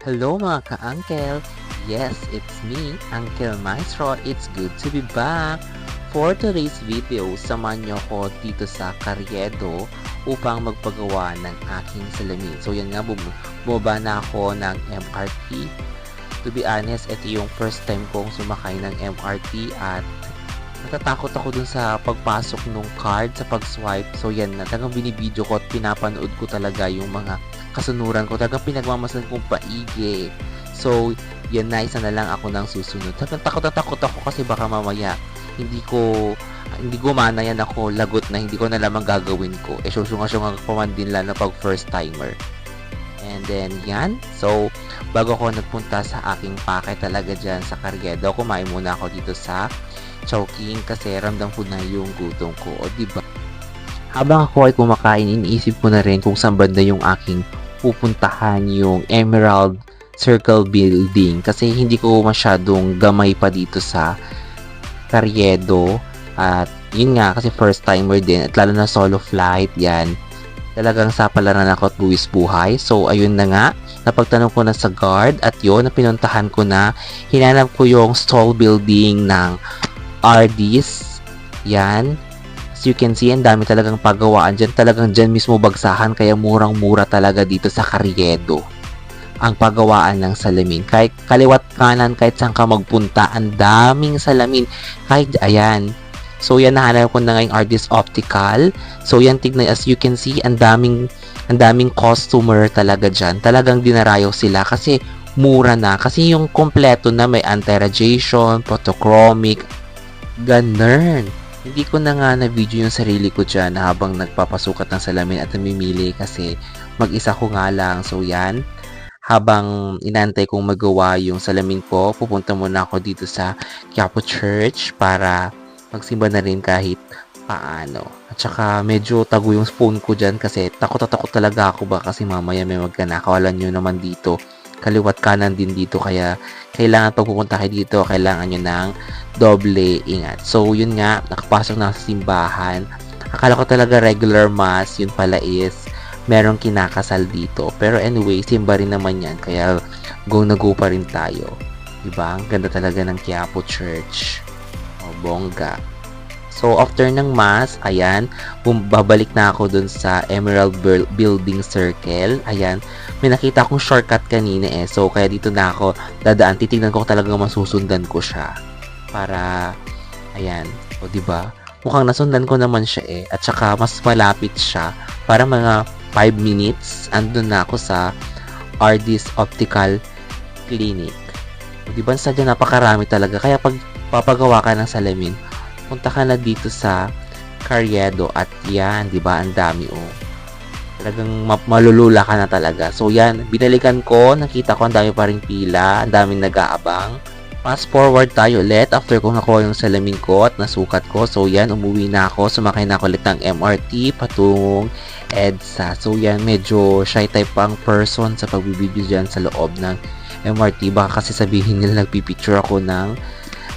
Hello mga ka-uncle! Yes, it's me, Uncle Maestro. It's good to be back! For today's video, samahan niyo ako dito sa Carriedo upang magpagawa ng aking salamin. So yan nga, bum bumaba na ako ng MRT. To be honest, ito yung first time kong sumakay ng MRT at natatakot ako dun sa pagpasok ng card sa pag-swipe. So yan na, talagang binibideo ko at pinapanood ko talaga yung mga kasunuran ko. Talagang pinagmamasan kong paigi. So, yan na, isa na lang ako ng susunod. Talagang takot na takot ako kasi baka mamaya hindi ko hindi gumana yan ako lagot na hindi ko na lamang gagawin ko. Eh, susunga-sunga pa man din lang na pag first timer. And then, yan. So, bago ako nagpunta sa aking pake talaga dyan sa Carriedo, kumain muna ako dito sa Chowking kasi ramdam ko na yung gutom ko. O, diba? Habang ako ay kumakain, iniisip ko na rin kung saan banda yung aking pupuntahan yung Emerald Circle Building kasi hindi ko masyadong gamay pa dito sa Carriedo at yun nga kasi first timer din at lalo na solo flight yan. Talagang sapalaran ako at buwis buhay. So ayun na nga napagtanong ko na sa guard at yun na pinuntahan ko na. Hinanap ko yung stall building ng RDs yan as you can see ang dami talagang pagawaan dyan talagang dyan mismo bagsahan kaya murang mura talaga dito sa Carriedo ang pagawaan ng salamin. Kahit kaliwat kanan, kahit saan ka magpunta, ang daming salamin. Kahit, ayan. So, yan, nahanap ko na ngayong Artist Optical. So, yan, tignan, as you can see, ang daming, ang daming customer talaga dyan. Talagang dinarayo sila kasi mura na. Kasi yung kompleto na may anti-radiation, photochromic, ganun. Hindi ko na nga na-video yung sarili ko dyan habang nagpapasukat ng salamin at namimili kasi mag-isa ko nga lang. So, yan habang inantay kong magawa yung salamin ko, pupunta muna ako dito sa Quiapo Church para magsimba na rin kahit paano. At saka medyo tago yung phone ko dyan kasi takot na takot talaga ako ba kasi mamaya may magkanakaw. Alam nyo naman dito, kaliwat kanan din dito kaya kailangan pag pupunta kayo dito, kailangan nyo ng doble ingat. So yun nga, nakapasok na sa simbahan. Akala ko talaga regular mass, yun pala is merong kinakasal dito. Pero anyway, simba rin naman yan. Kaya go na go pa rin tayo. Diba? Ang ganda talaga ng Quiapo Church. O, bongga. So, after ng mass, ayan, babalik na ako dun sa Emerald Building Circle. Ayan, may nakita akong shortcut kanina eh. So, kaya dito na ako dadaan. Titignan ko talagang masusundan ko siya. Para, ayan, o ba diba? Mukhang nasundan ko naman siya eh. At saka, mas malapit siya para mga 5 minutes, andun na ako sa RD's Optical Clinic. O, di ba sadya napakarami talaga. Kaya pag papagawa ka ng salamin, punta ka na dito sa Carriedo at yan, di ba? Ang dami oh. Talagang malulula ka na talaga. So yan, binalikan ko, nakita ko ang dami pa rin pila, ang daming nag-aabang. Fast forward tayo ulit after ko nakuha yung salamin ko at nasukat ko. So yan, umuwi na ako. Sumakay na ako ulit ng MRT patungong EDSA. So yan, medyo shy type pang person sa pagbibideo dyan sa loob ng MRT. Baka kasi sabihin nila nagpipicture ako ng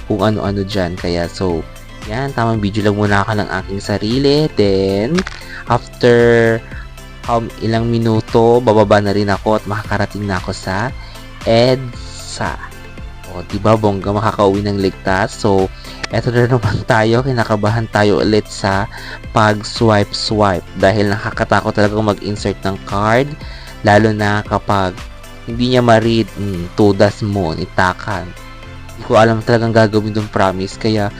kung ano-ano dyan. Kaya so, yan, tamang video lang muna ako ng aking sarili. Then, after um, ilang minuto, bababa na rin ako at makakarating na ako sa EDSA. O, di ba bongga makakauwi ng ligtas? So, eto na naman tayo, kinakabahan tayo ulit sa pag-swipe-swipe dahil nakakatakot talaga mag-insert ng card lalo na kapag hindi niya ma-read, mm, tudas mo, itakan. Hindi ko alam talagang gagawin dong promise kaya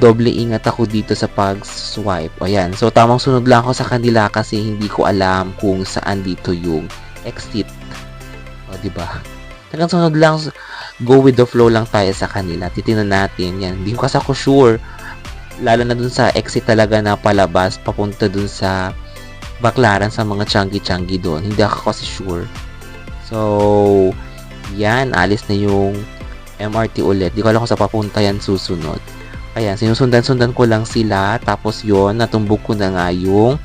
doble ingat ako dito sa pag-swipe. Ayan, so tamang sunod lang ako sa kanila kasi hindi ko alam kung saan dito yung exit. O, di ba? Talagang sunod lang go with the flow lang tayo sa kanila. Titingnan natin yan. Hindi ko kasi ako sure. Lalo na dun sa exit talaga na palabas, papunta dun sa baklaran sa mga changi-changi doon. Hindi ako kasi sure. So, yan. Alis na yung MRT ulit. Di ko alam kung sa papunta yan susunod. Ayan, sinusundan-sundan ko lang sila. Tapos yon natumbog ko na nga yung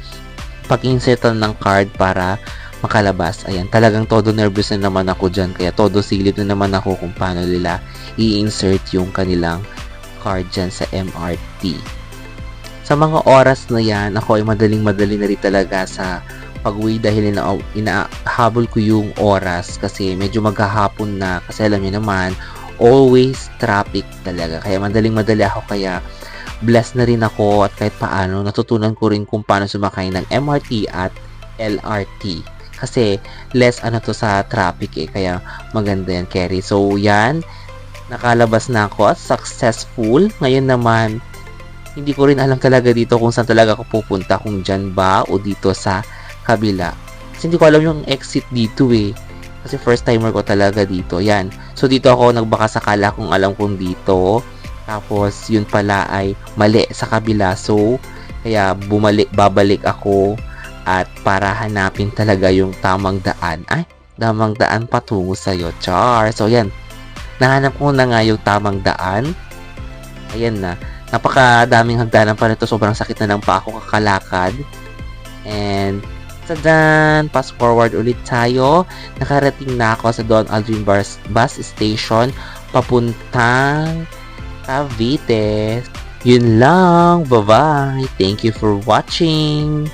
pag-insertan ng card para makalabas. Ayan, talagang todo nervous na naman ako dyan. Kaya todo silip na naman ako kung paano nila i-insert yung kanilang card dyan sa MRT. Sa mga oras na yan, ako ay madaling-madali na rin talaga sa pag-uwi dahil ina inahabol ko yung oras kasi medyo maghahapon na kasi alam niyo naman always traffic talaga. Kaya madaling madali ako kaya blessed na rin ako at kahit paano natutunan ko rin kung paano sumakay ng MRT at LRT kasi less ano to sa traffic eh kaya maganda yan Kerry. So yan. Nakalabas na ako. At successful. Ngayon naman hindi ko rin alam talaga dito kung saan talaga ako pupunta kung dyan ba o dito sa kabila. Kasi hindi ko alam yung exit dito eh kasi first timer ko talaga dito yan. So dito ako nagbaka sakala kung alam kong dito. Tapos yun pala ay mali sa kabila. So kaya bumalik babalik ako at para hanapin talaga yung tamang daan. Ay tamang daan patungo sa iyo char. So yan. Nahanap ko na nga yung tamang daan. Ayan na. Napakadaming hagdanan pa nito. Sobrang sakit na ng pa ako kakalakad. And tadan fast forward ulit tayo. Nakarating na ako sa Don Aldrin bus, bus station papuntang Cavite. Yun lang. Bye bye thank you for watching